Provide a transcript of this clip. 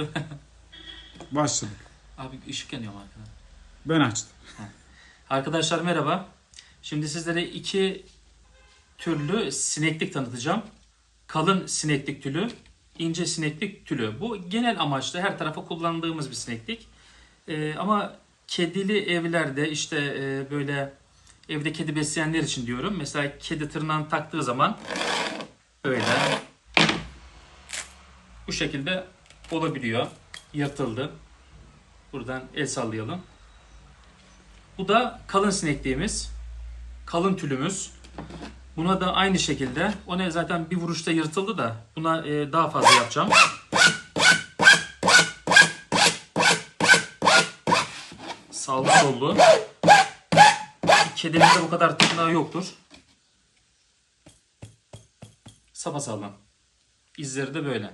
attı. Başladık. Abi ışık yanıyor mu arkada? Ben açtım. Arkadaşlar merhaba. Şimdi sizlere iki türlü sineklik tanıtacağım. Kalın sineklik tülü, ince sineklik tülü. Bu genel amaçlı her tarafa kullandığımız bir sineklik. Ee, ama kedili evlerde işte e, böyle evde kedi besleyenler için diyorum. Mesela kedi tırnağını taktığı zaman böyle bu şekilde olabiliyor. Yırtıldı. Buradan el sallayalım. Bu da kalın sinekliğimiz. Kalın tülümüz. Buna da aynı şekilde. O ne zaten bir vuruşta yırtıldı da buna e, daha fazla yapacağım. Sağlı sollu. Kedinin de bu kadar tırnağı yoktur. Sapasağlam. İzleri de böyle.